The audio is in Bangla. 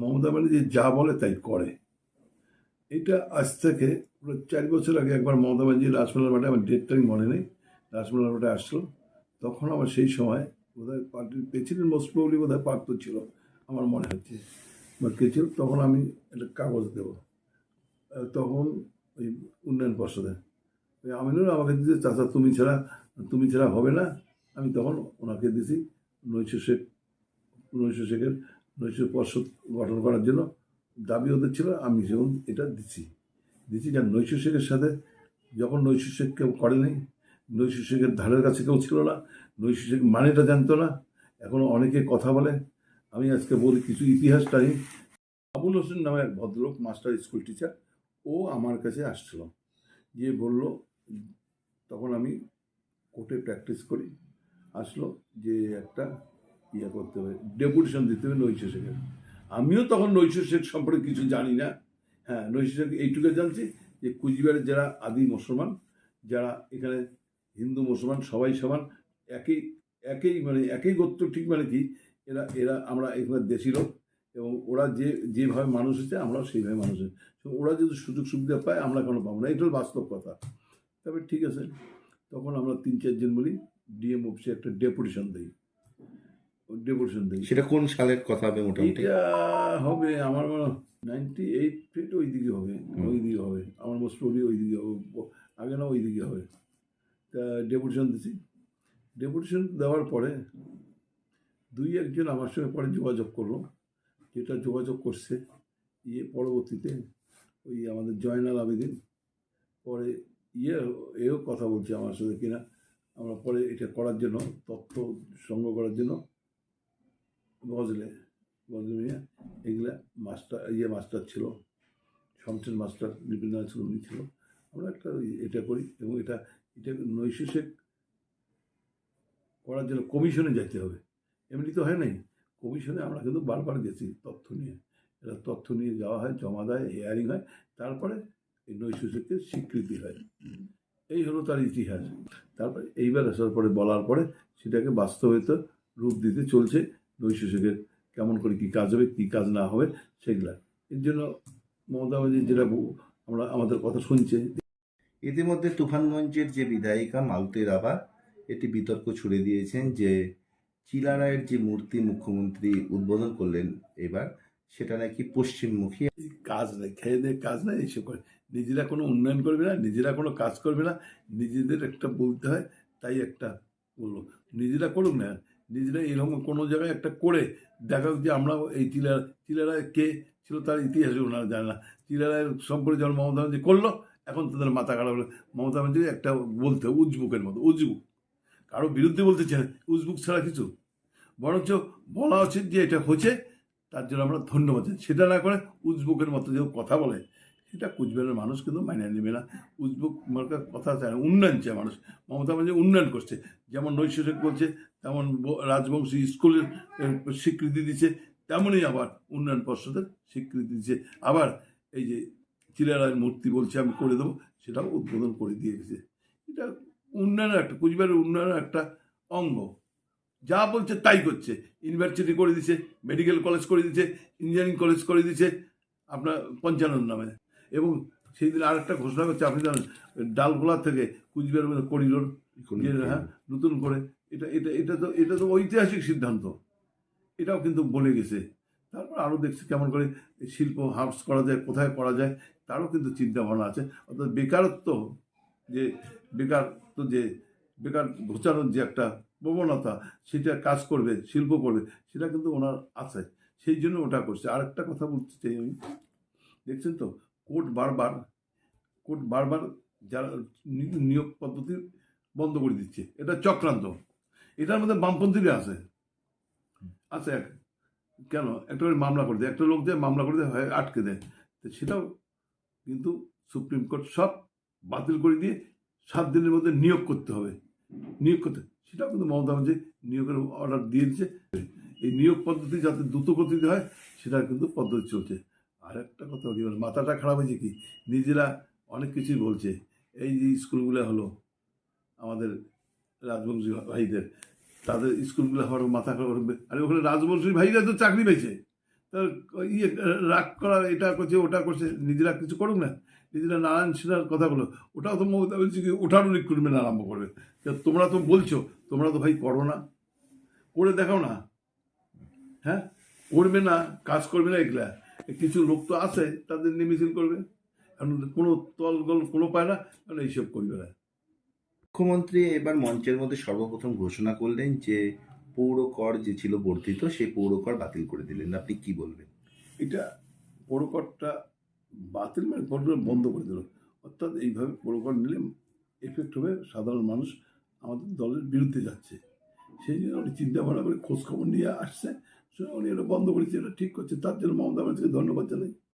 মমতা ব্যানার্জি যা বলে তাই করে। এটা আজ থেকে পুরো চার বছর আগে একবার মমতা ব্যানার্জি রাজমেলার মাঠে, আমার ডেটটা আমি মনে নেই রাজমেলার মাঠে আসলো। তখন আমার সেই সময় বোধহয় পার্টির প্রেসিডেন্ট মোস্ট প্রবলি বোধহয় পার্থ ছিল, আমার মনে হচ্ছে। বা কে ছিল, তখন আমি একটা কাগজ দেবো। তখন ওই উন্নয়ন পর্ষদে। ওই আমিনুর আমাকে দিতে চাচা, তুমি ছাড়া তুমি ছাড়া হবে না। আমি তখন ওনাকে দিছি, নৈশ শেখ, নৈশ শেখের নৈশ পর্ষদ গঠন করার জন্য দাবি ওদের ছিল, আমি যেমন এটা দিচ্ছি দিচ্ছি যার নৈশ শেখের সাথে যখন নৈশ শেখ কেউ করেনি নৈশ শেখের ধারের কাছে কেউ ছিল না, নৈশ শেখ মানেটা জানতো না এখনও অনেকে কথা বলে। আমি আজকে বলি কিছু ইতিহাস টাই আবুল হোসেন নামে এক ভদ্রলোক, মাস্টার স্কুল টিচার, ও আমার কাছে আসছিল। গিয়ে বলল, তখন আমি কোর্টে প্র্যাকটিস করি। আসলো যে একটা ইয়ে করতে হবে, ডেপুটেশন দিতে হবে নৈশ শেখের আমিও তখন নৈশ শেখ সম্পর্কে কিছু জানি না। হ্যাঁ নৈশ শেখ এইটুকু জানছি যে কুচবিহারের যারা আদি মুসলমান, যারা এখানে হিন্দু মুসলমান, সবাই সমান, একই একই মানে একই গোত্র ঠিক মানে কি? এরা এরা আমরা এখানে দেশি লোক এবং ওরা যে, যেভাবে মানুষ হচ্ছে আমরাও সেইভাবে মানুষ হচ্ছে ওরা যদি সুযোগ সুবিধা পায়, আমরা কেন পাবো না। এটা বাস্তব কথা। তবে ঠিক আছে, তখন আমরা তিন চারজন বলি ডিএম অফিসে একটা ডেপুটেশন দিই। ডেপুটেশন দিই সেটা কোন সালের কথা হবে মোটামুটি? এটা হবে আমার মনে নাইনটি এইট ফিট ওই দিকে হবে ওই দিকে হবে। আমার মোস্ট প্রবলি ওই দিকে হবে আগে না ওই দিকে হবে। তা ডেপুটেশন দিছি। ডেপুটেশন দেওয়ার পরে দুই একজন আমার সঙ্গে পরে যোগাযোগ করল যেটা যোগাযোগ করছে। ইয়ে পরবর্তীতে ওই আমাদের জয়নাল আবেদিন পরে ইয়ে এও কথা বলছে আমার সাথে কিনা। আমরা পরে এটা করার জন্য তথ্য সংগ্রহ করার জন্য গজলে গজলে মিয়া এগুলা মাস্টার ইয়ে মাস্টার ছিল শমশের মাস্টার বিপিন ছিল, উনি ছিল। আমরা একটা এটা করি এবং এটা এটা নৈশ শেখ করার জন্য কমিশনে যেতে হবে। এমনি তো হয় নাই। কমিশনে আমরা কিন্তু বারবার গেছি তথ্য নিয়ে। এটা তথ্য নিয়ে যাওয়া হয়, জমা দেয় হিয়ারিং হয়, তারপরে এই নৈশ শেখের স্বীকৃতি হয়। এই হলো তার ইতিহাস। তারপরে এইবার আসার পরে বলার পরে সেটাকে বাস্তবায়িত রূপ দিতে চলছে। নৈশ শেখের কেমন করে কী কাজ হবে কী কাজ না হবে সেগুলা। এর জন্য মমতা ব্যানার্জি যেটা আমরা আমাদের কথা শুনছে। ইতিমধ্যে তুফানগঞ্জের যে বিধায়িকা মালতী রাভা এটি বিতর্ক ছুড়ে দিয়েছেন যে চিলা রায়ের যে মূর্তি মুখ্যমন্ত্রী উদ্বোধন করলেন এবার সেটা নাকি পশ্চিমমুখী। কাজ নেই খেয়ে দিয়ে কাজ নেই এইসব করে। নিজেরা কোনো উন্নয়ন করবে না নিজেরা কোনো কাজ করবে না নিজেদের একটা বলতে হয় তাই একটা বলল। নিজেরা করুক না নিজেরা এরকম কোনো জায়গায় একটা করে দেখা যে আমরা এই চিলার চিলারা কে ছিল তার ইতিহাসে ওনারা জানে না। চিলারায়ের সম্পর্কে যখন মমতা ব্যানার্জি করল, এখন তাদের মাথা খারাপ মমতা ব্যানার্জি একটা বলতে উজবুকের মতো, উজবুক। কারও বিরুদ্ধে বলতে চায় উজবুক ছাড়া কিছু। বরঞ্চ বলা উচিত যে এটা হচ্ছে তার জন্য আমরা ধন্যবাদ জানাই। সেটা না করে উজবুকের মতো যে কথা বলে, সেটা কুচবিহারের মানুষ কিন্তু মাইনে নেবে না। উজবুক মার্কার কথা চায় উন্নয়ন চায় মানুষ। মমতা ব্যানার্জি উন্নয়ন করছে। যেমন নৈশিক বলছে তেমন রাজবংশী স্কুলের স্বীকৃতি দিচ্ছে তেমনই আবার উন্নয়ন পর্ষদের স্বীকৃতি দিচ্ছে আবার এই যে চিলারায়ের মূর্তি বলছে আমি করে দেবো সেটাও উদ্বোধন করে দিয়ে গেছে। এটা উন্নয়নের একটা কুচবিহারের উন্নয়নের একটা অঙ্গ। যা বলছে তাই করছে। ইউনিভার্সিটি করে দিছে মেডিকেল কলেজ করে দিচ্ছে ইঞ্জিনিয়ারিং কলেজ করে দিচ্ছে আপনার পঞ্চানন নামে। এবং সেই দিন আরেকটা ঘোষণা করছে আপনি জানেন ডালগোলা থেকে কুচবিহার করিডোর হ্যাঁ নতুন করে এটা এটা এটা তো এটা তো ঐতিহাসিক সিদ্ধান্ত। এটাও কিন্তু বলে গেছে। তারপর আরও দেখছি কেমন করে শিল্প হাবস করা যায়, কোথায় করা যায়, তারও কিন্তু চিন্তা ভাবনা আছে। অর্থাৎ বেকারত্ব যে বেকারত্ব যে, বেকার ঘোচানোর যে একটা প্রবণতা, সেটা কাজ করবে, শিল্প করবে, সেটা কিন্তু ওনার আছে। সেই জন্য ওটা করছে। আর একটা কথা বলতে চাই আমি। দেখছেন তো, কোর্ট বারবার কোর্ট বারবার যারা নিয়োগ পদ্ধতি বন্ধ করে দিচ্ছে। এটা চক্রান্ত। এটার মধ্যে বামপন্থীরা আছে এক, কেন? একটা করে মামলা করে দেয়, একটা লোক দিয়ে মামলা করে দেয় আটকে দেয়। তো সেটাও কিন্তু সুপ্রিম কোর্ট সব বাতিল করে দিয়ে সাত দিনের মধ্যে নিয়োগ করতে হবে। নিয়োগ করতে, সেটাও কিন্তু মমতা ব্যানার্জি নিয়োগের অর্ডার দিয়ে দিচ্ছে এই নিয়োগ পদ্ধতি যাতে দ্রুত গতিতে হয় সেটা কিন্তু পদ্ধতি চলছে। আর একটা কথা মানে মাথাটা খারাপ হয়েছে কি? নিজেরা অনেক কিছুই বলছে। এই যে স্কুলগুলো হলো, আমাদের রাজবংশী ভাইদের। তাদের স্কুলগুলো হওয়ার মাথা করবে আরে ওখানে রাজবংশী ভাইরা তো চাকরি পেয়েছে তার ইয়ে রাগ করা এটা করছে, ওটা করছে, নিজেরা কিছু করুক না। নিজেরা নারায়ণ সিনহার কথাগুলো ওটাও তো মমতা বলছে কি ওঠানো রিক্রুটমেন্ট আরম্ভ করবে। তোমরা তো বলছো, তোমরা তো ভাই করো না। করে দেখাও না। হ্যাঁ? করবে না, কাজ করবে না এগুলা। কিছু লোক তো আছে, তাদের নিয়ে মিছিল করবে। এখন কোনো তলগল কোনো পায় না মানে এইসব করবে না। মুখ্যমন্ত্রী এবার মঞ্চের মধ্যে সর্বপ্রথম ঘোষণা করলেন যে পৌর কর যে ছিল বর্ধিত, সেই পৌর কর বাতিল করে দিলেন। আপনি কি বলবেন? এটা পরকরটা বাতিল মানে পরকর বন্ধ করে দিল। অর্থাৎ এইভাবে পৌর কর নিলে এফেক্ট হবে, সাধারণ মানুষ আমাদের দলের বিরুদ্ধে যাচ্ছে। সেই জন্য উনি চিন্তা ভাবনা করে খোঁজখবর নিয়ে আসছে। উনি এটা বন্ধ করেছে, এটা ঠিক করছে। তার জন্য মমতা ব্যানার্জিকে ধন্যবাদ জানাই।